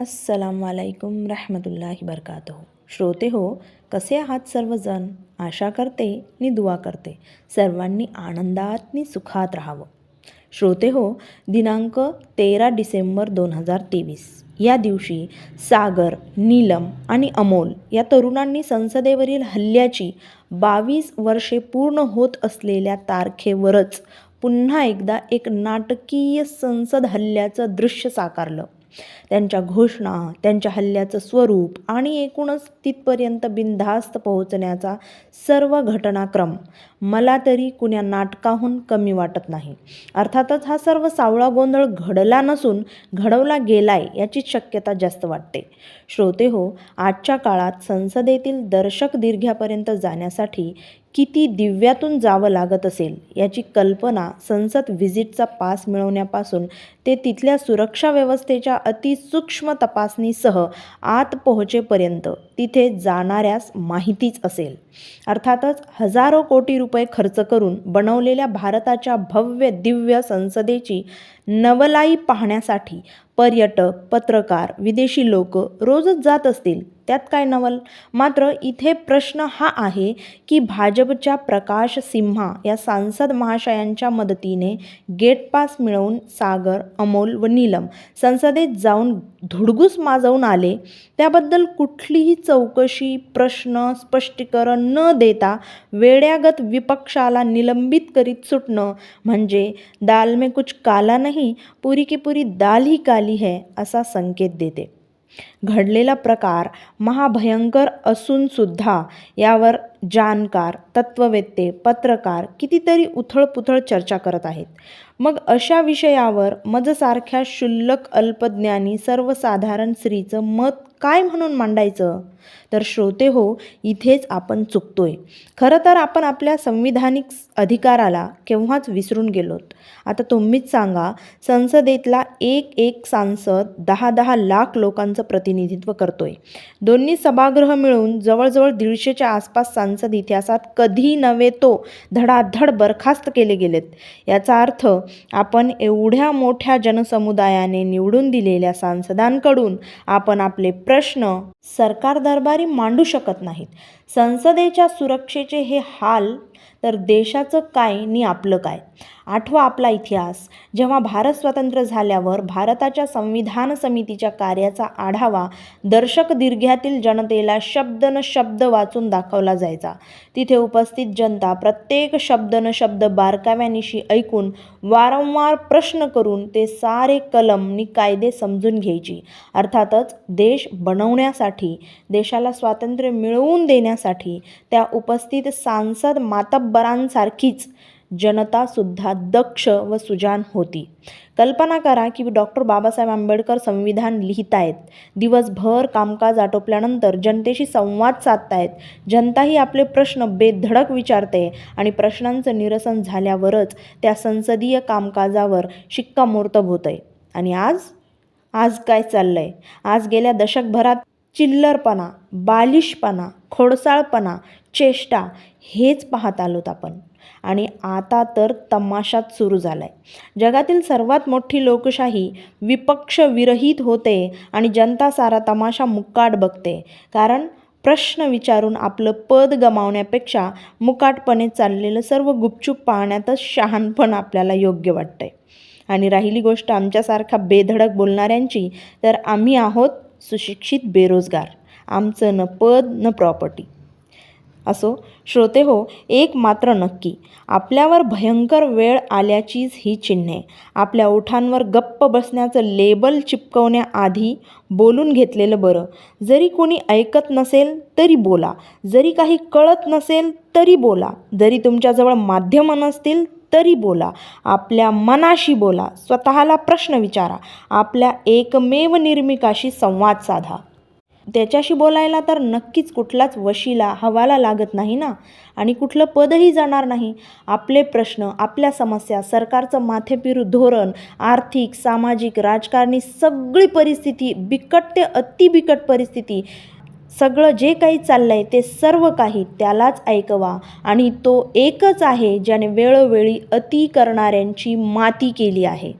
अस्सलाम वालेकुम बरकात हो श्रोते हो कसे आहात सर्वजण? आशा करते नि दुआ करते. सर्वांनी आनंदात नि सुखात राहावं. श्रोते हो दिनांक तेरा डिसेंबर दोन हजार तेवीस. या दिवशी सागर नीलम आणि अमोल या तरुणांनी संसदेवरील हल्ल्याची बावीस वर्षे पूर्ण होत असलेल्या तारखेवरच पुन्हा एकदा एक नाटकीय संसद हल्ल्याचं दृश्य साकारलं. त्यांच्या घोषणा त्यांच्या हल्ल्याचं स्वरूप आणि एकूणच तिथपर्यंत बिनधास्त पोहोचण्याचा सर्व घटनाक्रम मला तरी कुण्या नाटकाहून कमी वाटत नाही. अर्थातच हा सर्व सावळा गोंधळ घडला नसून घडवला गेलाय याचीच शक्यता जास्त वाटते. श्रोते हो आजच्या काळात संसदेतील दर्शक दीर्घ्यापर्यंत जाण्यासाठी किती दिव्यातून जावं लागत असेल याची कल्पना संसद व्हिजिटचा पास मिळवण्यापासून ते तिथल्या सुरक्षा व्यवस्थेच्या अतिसूक्ष्म तपासणीसह आत पोहोचेपर्यंत तिथे जाणाऱ्यास माहितीच असेल. अर्थातच हजारो कोटी रुपये खर्च करून बनवलेल्या भारताच्या भव्य दिव्य संसदेची नवलाई पाहण्यासाठी पर्यटक पत्रकार विदेशी लोक रोजच जात असतील. त्यात काय नवल? मात्र इथे प्रश्न हा आहे की भाजपच्या प्रकाश सिम्हा या सांसद महाशयांच्या मदतीने गेट पास मिळवून सागर अमोल व नीलम संसदेत जाऊन धुडगूस माजवून आले. त्याबद्दल कुठलीही चौकशी प्रश्न स्पष्टीकरण न देता वेड्यागत विपक्षाला निलंबित करीत सुटणं म्हणजे दाल में कुछ काला नाही पुरी की पुरी दाल ही काली है असा संकेत देते. घडलेला प्रकार महाभयंकर असूनसुद्धा यावर जाणकार तत्त्ववेत्ते पत्रकार कितीतरी उथळपुथळ चर्चा करत आहेत. मग अशा विषयावर मजसारख्या क्षुल्लक अल्पज्ञानी सर्वसाधारण स्त्रीचं मत काय म्हणून मांडायचं? तर श्रोते हो इथेच आपण चुकतोय. खरं तर आपण आपल्या संविधानिक अधिकाराला केव्हाच विसरून गेलोत. आता तुम्हीच सांगा संसदेतला एक एक सांसद दहा दहा लाख लोकांचं प्रतिनिधित्व करतोय. दोन्ही सभागृह मिळून जवळजवळ दीडशेच्या आसपास सांसद संसद इतिहासात कधी नव्हे तो धडाधड बरखास्त केले गेलेत. याचा अर्थ आपण एवढ्या मोठ्या जनसमुदायाने निवडून दिलेल्या सांसदांकडून आपण आपले प्रश्न सरकार दरबारी मांडू शकत नाहीत. संसदेच्या सुरक्षेचे हे हाल तर देशाचं काय नि आपलं काय? आठवा आपला इतिहास. जेव्हा भारत स्वतंत्र झाल्यावर भारताच्या संविधान समितीच्या कार्याचा आढावा दर्शक दीर्घ्यातील जनतेला शब्द न शब्द वाचून दाखवला जायचा. तिथे उपस्थित जनता प्रत्येक शब्द न शब्द बारकाव्यानिशी ऐकून वारंवार प्रश्न करून ते सारे कलम नि कायदे समजून घ्यायची. अर्थातच देश बनवण्यासाठी देशाला स्वातंत्र्य मिळवून देण्यासाठी त्या उपस्थित सांसद मातब्बरांसारखीच जनतासुद्धा दक्ष व सुजान होती. कल्पना करा की डॉक्टर बाबासाहेब आंबेडकर संविधान लिहितायत. दिवसभर कामकाज आटोपल्यानंतर जनतेशी संवाद साधतायत. जनताही आपले प्रश्न बेधडक विचारते आणि प्रश्नांचं निरसन झाल्यावरच त्या संसदीय कामकाजावर शिक्कामोर्तब होतं आहे आणि आज? आज काय चाललं आहे आज गेल्या दशकभरात चिल्लरपणा बालिशपणा खोडसाळपणा चेष्टा हेच पाहत आलोत आपण. आणि आता तर तमाशाच सुरू झाला आहे जगातील सर्वात मोठी लोकशाही विपक्ष विरहित होते आणि जनता सारा तमाशा मुक्काट बघते. कारण प्रश्न विचारून आपलं पद गमावण्यापेक्षा मुकाटपणे चाललेलं सर्व गुपचूप पाहण्यातच शहाणपण आपल्याला योग्य वाटतंय. आणि राहिली गोष्ट आमच्यासारखा बेधडक बोलणाऱ्यांची तर आम्ही आहोत सुशिक्षित बेरोजगार. आमचं न पद न प्रॉपर्टी असो श्रोते हो एक मात्र नक्की. आपल्यावर भयंकर वेळ आल्याचीच ही चिन्हे. आपल्या ओठांवर गप्प बसण्याचं लेबल चिपकवण्याआधी बोलून घेतलेलं बरं. जरी कोणी ऐकत नसेल तरी बोला. जरी काही कळत नसेल तरी बोला. जरी तुमच्याजवळ माध्यमं नसतील तरी बोला. आपल्या मनाशी बोला. स्वतःला प्रश्न विचारा. आपल्या एकमेव निर्मिकाशी संवाद साधा. त्याच्याशी बोलायला तर नक्कीच कुठलाच वशीला हवाला लागत नाही ना. आणि कुठलं पदही जाणार नाही. आपले प्रश्न आपल्या समस्या सरकारचं माथेपिरू धोरण आर्थिक सामाजिक राजकारणी सगळी परिस्थिती बिकट ते अतिबिकट परिस्थिती सगळं जे काही चाललं आहे ते सर्व काही त्यालाच ऐकवा. आणि तो एकच आहे ज्याने वेळोवेळी अति करणाऱ्यांची माती केली आहे.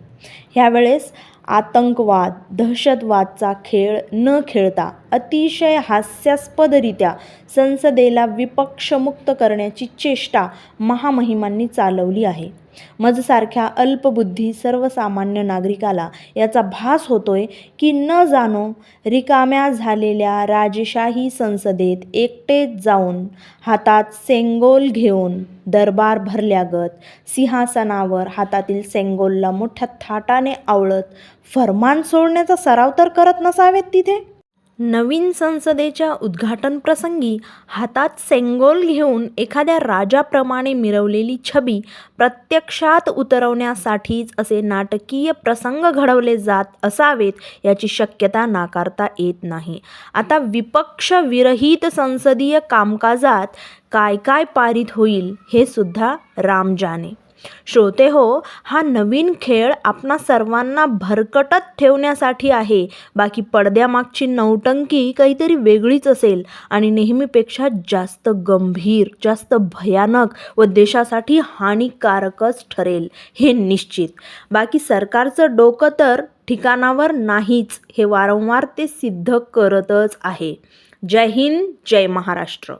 ह्यावेळेस आतंकवाद दहशतवादचा खेळ न खेळता अतिशय हास्यास्पदरित्या संसदेला विपक्षमुक्त करण्याची चेष्टा महामहिमांनी चालवली आहे. मजसारख्या अल्पबुद्धी सर्वसामान्य नागरिकाला याचा भास होतोय की न जाणो रिकाम्या झालेल्या राजेशाही संसदेत एकटेच जाऊन हातात सेंगोल घेऊन दरबार भरल्यागत सिंहासनावर हातातील सेंगोलला मोठ्या थाटाने आवळत फरमान सोडण्याचा सराव तर करत नसावेत तिथे. नवीन संसदेच्या उद्घाटन प्रसंगी हातात सेंगोल घेऊन एखाद्या राजाप्रमाणे मिरवलेली छबी प्रत्यक्षात उतरवण्यासाठीच असे नाटकीय प्रसंग घडवले जात असावेत याची शक्यता नाकारता येत नाही. आता विपक्ष विरहित संसदीय कामकाजात काय काय पारित होईल हे सुद्धा राम जाणे श्रोते हो हा नवीन खेळ आपणा सर्वांना भरकटत ठेवण्यासाठी आहे. बाकी पडद्यामागची नौटंकी काहीतरी वेगळीच असेल आणि नेहमीपेक्षा जास्त गंभीर जास्त भयानक व देशासाठी हानिकारकच ठरेल हे निश्चित. बाकी सरकारचं डोकं तर ठिकाणावर नाहीच हे वारंवार ते सिद्ध करतच आहे. जय हिंद जय महाराष्ट्र.